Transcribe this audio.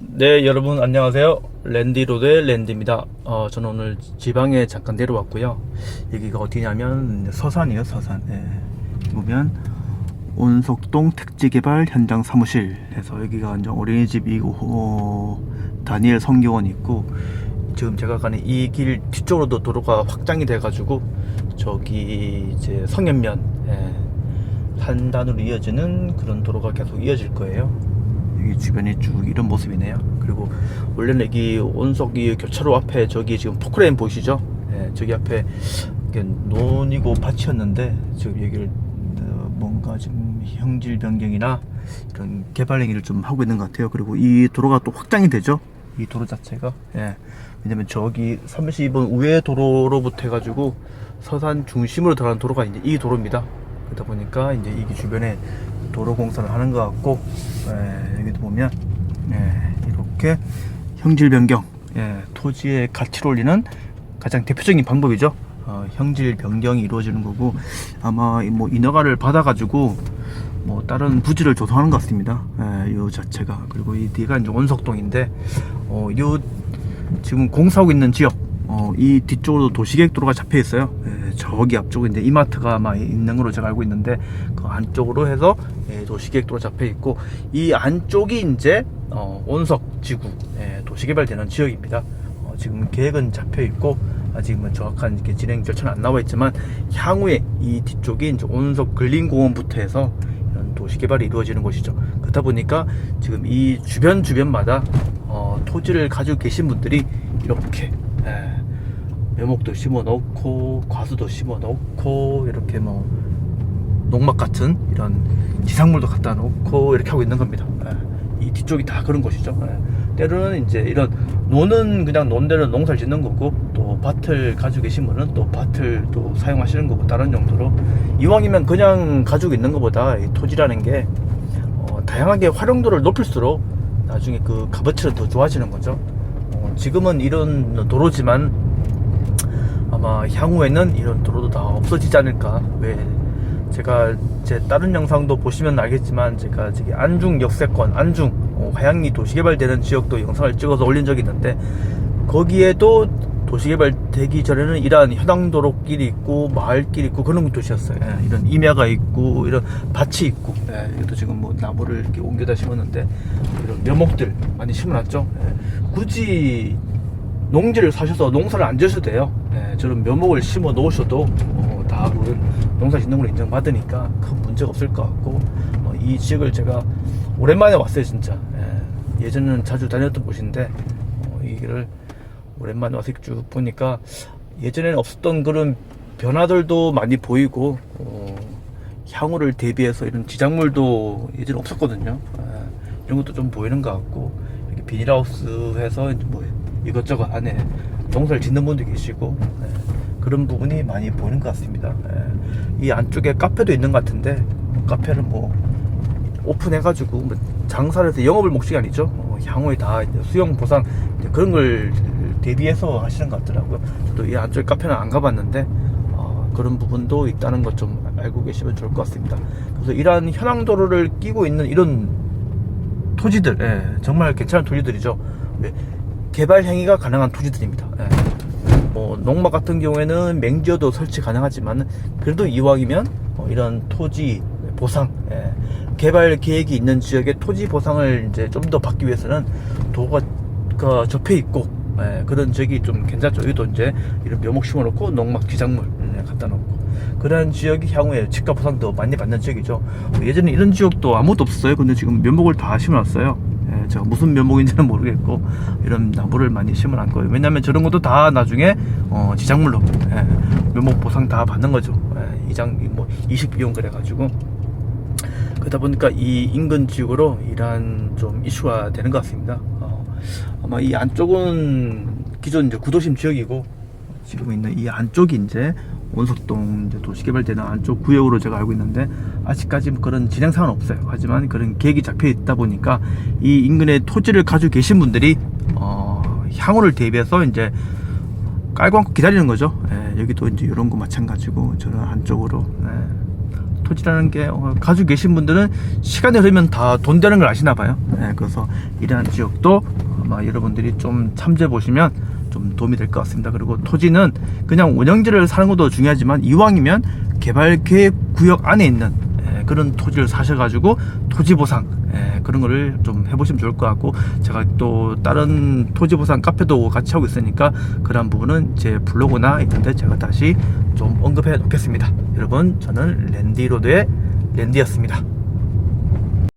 네, 여러분 안녕하세요. 랜디로드의 랜디입니다. 어, 저는 오늘 지방에 잠깐 내려왔고요. 여기가 어디냐면 서산이에요, 서산. 예. 보면 온석동 택지개발 현장 사무실에서 여기가 이제 어린이집이고 어, 다니엘 성교원 있고 지금 제가 가는 이 길 뒤쪽으로도 도로가 확장이 돼 가지고 저기 이제 성현면 예, 한 단으로 이어지는 그런 도로가 계속 이어질 거예요. 여기 주변이 쭉 이런 모습이네요. 그리고 원래는 여기 온석이 교차로 앞에 저기 지금 포크레인 보이시죠? 예, 저기 앞에 논이고 밭이었는데 지금 여기를 어, 뭔가 지금 형질 변경이나 이런 개발 행위를 좀 하고 있는 것 같아요. 그리고 이 도로가 또 확장이 되죠. 이 도로 자체가 예. 왜냐면 저기 32번 우회 도로로부터 해가지고 서산 중심으로 들어가는 도로가 이제 이 도로입니다. 그러다 보니까 이제 이 주변에 도로 공사를 하는 것 같고 예, 여기도 보면 예, 이렇게 형질 변경 예, 토지의 가치를 올리는 가장 대표적인 방법이죠. 어, 형질 변경이 이루어지는 거고 아마 이뭐 인허가를 받아가지고 뭐 다른 부지를 조성하는 것 같습니다. 예, 요 자체가 그리고 이 뒤가 이제 원석동인데 어, 요 지금 공사하고 있는 지역 어, 이 뒤쪽으로 도시계획 도로가 잡혀 있어요. 예, 저기 앞쪽에 이제 이마트가 아마 있는 걸로 제가 알고 있는데 그 안쪽으로 해서 예, 도시계획 도로 잡혀 있고 이 안쪽이 이제 어, 온석 지구 예, 도시개발되는 지역입니다. 어, 지금 계획은 잡혀 있고 아직은 정확한 이렇게 진행 절차는 안 나와 있지만 향후에 이 뒤쪽이 이제 온석 근린공원부터 해서 이런 도시개발이 이루어지는 곳이죠. 그렇다 보니까 지금 이 주변 주변마다 어, 토지를 가지고 계신 분들이 이렇게 예, 묘목도 심어 넣고 과수도 심어 넣고 이렇게 뭐 농막 같은 이런 지상물도 갖다 놓고 이렇게 하고 있는 겁니다. 예, 이 뒤쪽이 다 그런 곳이죠. 예. 때로는 이제 이런 노는 그냥 논대로 농사를 짓는 거고 또 밭을 가지고 계신 분은 또 밭을 또 사용하시는 거고 다른 용도로 이왕이면 그냥 가지고 있는 것보다 이 토지라는 게 어, 다양하게 활용도를 높일수록 나중에 그 값어치가 더 좋아지는 거죠. 어, 지금은 이런 도로지만 아마 향후에는 이런 도로도 다 없어지지 않을까. 왜 제가 제 다른 영상도 보시면 알겠지만 제가 저기 안중 역세권, 안중 어, 화양리 도시개발되는 지역도 영상을 찍어서 올린 적이 있는데 거기에도 도시개발 되기 전에는 이러한 현황도로길이 있고 마을길이 있고 그런 도시였어요. 예, 이런 임야가 있고 이런 밭이 있고 예, 이것도 지금 뭐 나무를 이렇게 옮겨다 심었는데 이런 묘목들 많이 심어놨죠. 예, 굳이 농지를 사셔서 농사를 안 지셔도 돼요. 예, 저런 묘목을 심어 놓으셔도 어, 다 그런 농사 짓는 걸로 인정받으니까 큰 문제가 없을 것 같고 어, 이 지역을 제가 오랜만에 왔어요 진짜. 예, 예전에는 자주 다녔던 곳인데 어, 이 길을 오랜만에 와서 쭉 보니까 예전에는 없었던 그런 변화들도 많이 보이고 어, 향후를 대비해서 이런 지작물도 예전 에 없었거든요. 예, 이런 것도 좀 보이는 것 같고 이렇게 비닐하우스 해서 이제 뭐 이것저것 안에 농사를 짓는 분도 계시고 예, 그런 부분이 많이 보이는 것 같습니다. 예, 이 안쪽에 카페도 있는 것 같은데 뭐 카페는 뭐 오픈해가지고 뭐 장사를 해서 영업을 목적이 아니죠. 어, 향후에 다 수영 보상 그런 걸 대비해서 하시는 것 같더라고요. 저도 이 안쪽에 카페는 안 가봤는데 어, 그런 부분도 있다는 것 좀 알고 계시면 좋을 것 같습니다. 그래서 이러한 현황 도로를 끼고 있는 이런 토지들, 예, 정말 괜찮은 토지들이죠. 왜? 개발 행위가 가능한 토지들입니다. 예. 뭐 농막 같은 경우에는 맹지어도 설치 가능하지만 그래도 이왕이면 어, 이런 토지 보상, 예. 개발 계획이 있는 지역의 토지 보상을 이제 좀 더 받기 위해서는 도가 가 접해 있고 예, 그런 지역이 좀 괜찮죠. 여기도 이제 이런 묘목 심어놓고 농막 기작물 예, 갖다 놓고 그런 지역이 향후에 집값 보상도 많이 받는 지역이죠. 예전에 이런 지역도 아무것도 없었어요. 근데 지금 묘목을 다 심어놨어요. 예, 제가 무슨 묘목인지는 모르겠고 이런 나무를 많이 심어놓은 거예요. 왜냐하면 저런 것도 다 나중에 어, 지작물로 예, 묘목 보상 다 받는 거죠. 예, 이장 뭐 이식 비용 그래가지고 그러다 보니까 이 인근 지역으로 이러한 좀 이슈가 되는 것 같습니다. 어, 아마 이 안쪽은 기존 이제 구도심 지역이고 지금 있는 이 안쪽이 이제 원석동 이제 도시개발되는 안쪽 구역으로 제가 알고 있는데 아직까지 그런 진행 사항은 없어요. 하지만 그런 계획이 잡혀 있다 보니까 이 인근에 토지를 가지고 계신 분들이 어, 향후를 대비해서 이제 깔고 앉고 기다리는 거죠. 예, 여기도 이제 이런 거 마찬가지고 저는 한쪽으로 예, 토지라는 게 어, 가지고 계신 분들은 시간이 흐르면 다 돈 되는 걸 아시나 봐요. 예, 그래서 이러한 지역도 아마 여러분들이 좀 참조해 보시면 좀 도움이 될 것 같습니다. 그리고 토지는 그냥 운영지를 사는 것도 중요하지만 이왕이면 개발 계획 구역 안에 있는 예, 그런 토지를 사셔가지고 토지 보상 예, 그런 거를 좀 해보시면 좋을 것 같고 제가 또 다른 토지 보상 카페도 같이 하고 있으니까 그런 부분은 제 블로그나 있는데 제가 다시 좀 언급해 놓겠습니다. 여러분 저는 랜디로드의 랜디였습니다.